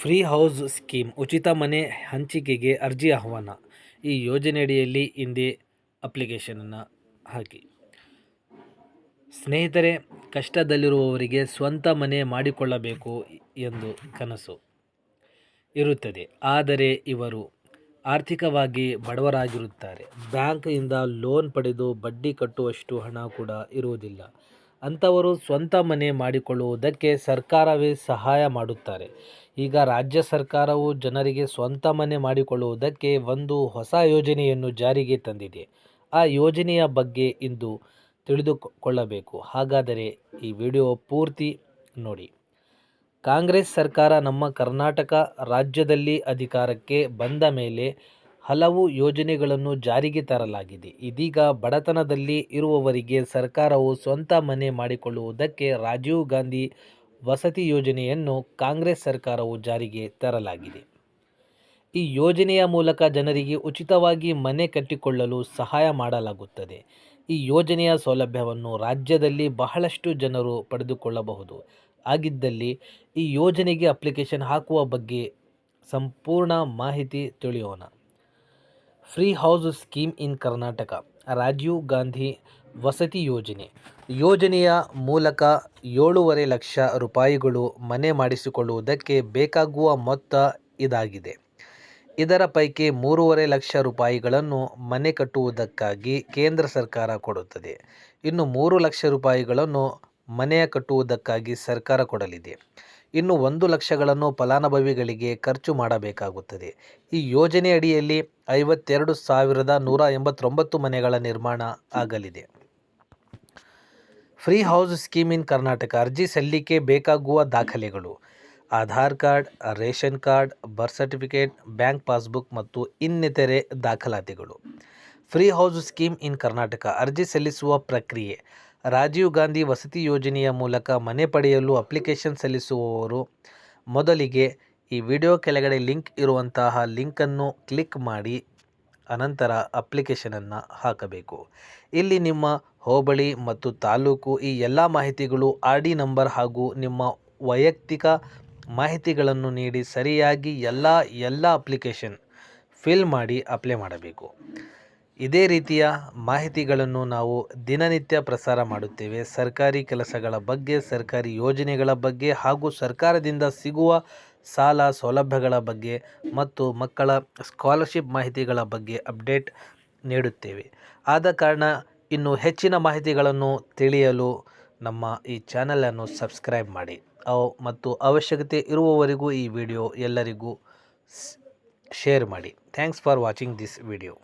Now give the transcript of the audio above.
Free house scheme ಉಚಿತ ಮನೆ ಹಂಚಿಕೆಗೆ ಅರ್ಜಿ ಆಹ್ವಾನ. ಈ ಯೋಜನೆಯಡಿಯಲ್ಲಿ ಹಿಂದೆ ಅಪ್ಲಿಕೇಶನನ್ನು ಹಾಕಿ. ಸ್ನೇಹಿತರೆ, ಕಷ್ಟದಲ್ಲಿರುವವರಿಗೆ ಸ್ವಂತ ಮನೆ ಮಾಡಿಕೊಳ್ಳಬೇಕು ಎಂದು ಕನಸು ಇರುತ್ತದೆ. ಆದರೆ ಇವರು ಆರ್ಥಿಕವಾಗಿ ಬಡವರಾಗಿರುತ್ತಾರೆ. ಬ್ಯಾಂಕಿಂದ ಲೋನ್ ಪಡೆದು ಬಡ್ಡಿ ಕಟ್ಟುವಷ್ಟು ಹಣ ಕೂಡ ಇರುವುದಿಲ್ಲ. ಅಂಥವರು ಸ್ವಂತ ಮನೆ ಮಾಡಿಕೊಳ್ಳುವುದಕ್ಕೆ ಸರ್ಕಾರವೇ ಸಹಾಯ ಮಾಡುತ್ತಾರೆ. ಈಗ ರಾಜ್ಯ ಸರ್ಕಾರವು ಜನರಿಗೆ ಸ್ವಂತ ಮನೆ ಮಾಡಿಕೊಳ್ಳುವುದಕ್ಕೆ ಒಂದು ಹೊಸ ಯೋಜನೆಯನ್ನು ಜಾರಿಗೆ ತಂದಿದೆ. ಆ ಯೋಜನೆಯ ಬಗ್ಗೆ ಇಂದು ತಿಳಿದುಕೊಳ್ಳಬೇಕು. ಹಾಗಾದರೆ ಈ ವಿಡಿಯೋ ಪೂರ್ತಿ ನೋಡಿ. ಕಾಂಗ್ರೆಸ್ ಸರ್ಕಾರ ನಮ್ಮ ಕರ್ನಾಟಕ ರಾಜ್ಯದಲ್ಲಿ ಅಧಿಕಾರಕ್ಕೆ ಬಂದ ಮೇಲೆ ಹಲವು ಯೋಜನೆಗಳನ್ನು ಜಾರಿಗೆ ತರಲಾಗಿದೆ. ಇದೀಗ ಬಡತನದಲ್ಲಿ ಇರುವವರಿಗೆ ಸರ್ಕಾರವು ಸ್ವಂತ ಮನೆ ಮಾಡಿಕೊಳ್ಳುವುದಕ್ಕೆ ರಾಜೀವ್ ಗಾಂಧಿ ವಸತಿ ಯೋಜನೆಯನ್ನು ಕಾಂಗ್ರೆಸ್ ಸರ್ಕಾರವು ಜಾರಿಗೆ ತರಲಾಗಿದೆ. ಈ ಯೋಜನೆಯ ಮೂಲಕ ಜನರಿಗೆ ಉಚಿತವಾಗಿ ಮನೆ ಕಟ್ಟಿಕೊಳ್ಳಲು ಸಹಾಯ ಮಾಡಲಾಗುತ್ತದೆ. ಈ ಯೋಜನೆಯ ಸೌಲಭ್ಯವನ್ನು ರಾಜ್ಯದಲ್ಲಿ ಬಹಳಷ್ಟು ಜನರು ಪಡೆದುಕೊಳ್ಳಬಹುದು. ಆಗಿದ್ದಲ್ಲಿ ಈ ಯೋಜನೆಗೆ ಅಪ್ಲಿಕೇಶನ್ ಹಾಕುವ ಬಗ್ಗೆ ಸಂಪೂರ್ಣ ಮಾಹಿತಿ ತಿಳಿಯೋಣ. Free house scheme in Karnataka, Rajiv Gandhi ವಸತಿ ಯೋಜನೆ. ಯೋಜನೆಯ ಮೂಲಕ ಏಳೂವರೆ ಲಕ್ಷ ರೂಪಾಯಿಗಳು ಮನೆ ಮಾಡಿಸಿಕೊಳ್ಳುವುದಕ್ಕೆ ಬೇಕಾಗುವ ಮೊತ್ತ ಇದಾಗಿದೆ. ಇದರ ಪೈಕಿ ಮೂರುವರೆ ಲಕ್ಷ ರೂಪಾಯಿಗಳನ್ನು ಮನೆ ಕಟ್ಟುವುದಕ್ಕಾಗಿ ಕೇಂದ್ರ ಸರ್ಕಾರ ಕೊಡುತ್ತದೆ. ಇನ್ನು ಮೂರು ಲಕ್ಷ ರೂಪಾಯಿಗಳನ್ನು ಮನೆಯ ಕಟ್ಟುವುದಕ್ಕಾಗಿ ಸರ್ಕಾರ ಕೊಡಲಿದೆ. ಇನ್ನು ಒಂದು ಲಕ್ಷಗಳನ್ನು ಫಲಾನುಭವಿಗಳಿಗೆ ಖರ್ಚು ಮಾಡಬೇಕಾಗುತ್ತದೆ. ಈ ಯೋಜನೆ ಅಡಿಯಲ್ಲಿ ಐವತ್ತೆರಡು ಸಾವಿರದ ನೂರ ಎಂಬತ್ತೊಂಬತ್ತು ಮನೆಗಳ ನಿರ್ಮಾಣ ಆಗಲಿದೆ. Free house scheme in Karnataka ಅರ್ಜಿ ಸಲ್ಲಿಕೆ ಬೇಕಾಗುವ ದಾಖಲೆಗಳು. Aadhaar card, ration card, birth certificate, bank passbook ಮತ್ತು ಇನ್ನಿತರೆ ದಾಖಲಾತಿಗಳು. Free house scheme in Karnataka ಅರ್ಜಿ ಸಲ್ಲಿಸುವ ಪ್ರಕ್ರಿಯೆ ರಾಜೀವ್ ಗಾಂಧಿ ವಸತಿ ಯೋಜನೆಯ ಮೂಲಕ ಮನೆ ಪಡೆಯಲು ಅಪ್ಲಿಕೇಶನ್ ಸಲ್ಲಿಸುವವರು ಮೊದಲಿಗೆ ಈ ವಿಡಿಯೋ ಕೆಳಗಡೆ ಲಿಂಕ್ ಇರುವಂತಹ ಲಿಂಕನ್ನು ಕ್ಲಿಕ್ ಮಾಡಿ, ಅನಂತರ ಅಪ್ಲಿಕೇಶನನ್ನು ಹಾಕಬೇಕು. ಇಲ್ಲಿ ನಿಮ್ಮ ಹೋಬಳಿ ಮತ್ತು ತಾಲೂಕು ಈ ಎಲ್ಲ ಮಾಹಿತಿಗಳು ಆರ್ ಡಿ ನಂಬರ್ ಹಾಗೂ ನಿಮ್ಮ ವೈಯಕ್ತಿಕ ಮಾಹಿತಿಗಳನ್ನು ನೀಡಿ ಸರಿಯಾಗಿ ಎಲ್ಲ ಎಲ್ಲ ಅಪ್ಲಿಕೇಶನ್ ಫಿಲ್ ಮಾಡಿ ಅಪ್ಲೈ ಮಾಡಬೇಕು. ಇದೇ ರೀತಿಯ ಮಾಹಿತಿಗಳನ್ನು ನಾವು ದಿನನಿತ್ಯ ಪ್ರಸಾರ ಮಾಡುತ್ತೇವೆ. ಸರ್ಕಾರಿ ಕೆಲಸಗಳ ಬಗ್ಗೆ, ಸರ್ಕಾರಿ ಯೋಜನೆಗಳ ಬಗ್ಗೆ ಹಾಗೂ ಸರ್ಕಾರದಿಂದ ಸಿಗುವ ಸಾಲ ಸೌಲಭ್ಯಗಳ ಬಗ್ಗೆ ಮತ್ತು ಮಕ್ಕಳ ಸ್ಕಾಲರ್ಶಿಪ್ ಮಾಹಿತಿಗಳ ಬಗ್ಗೆ ಅಪ್ಡೇಟ್ ನೀಡುತ್ತೇವೆ. ಆದ ಕಾರಣ ಇನ್ನು ಹೆಚ್ಚಿನ ಮಾಹಿತಿಗಳನ್ನು ತಿಳಿಯಲು ನಮ್ಮ ಈ ಚಾನಲನ್ನು ಸಬ್ಸ್ಕ್ರೈಬ್ ಮಾಡಿ. ಅವು ಮತ್ತು ಅವಶ್ಯಕತೆ ಇರುವವರೆಗೂ ಈ ವಿಡಿಯೋ ಎಲ್ಲರಿಗೂ ಶೇರ್ ಮಾಡಿ. Thanks for watching this video.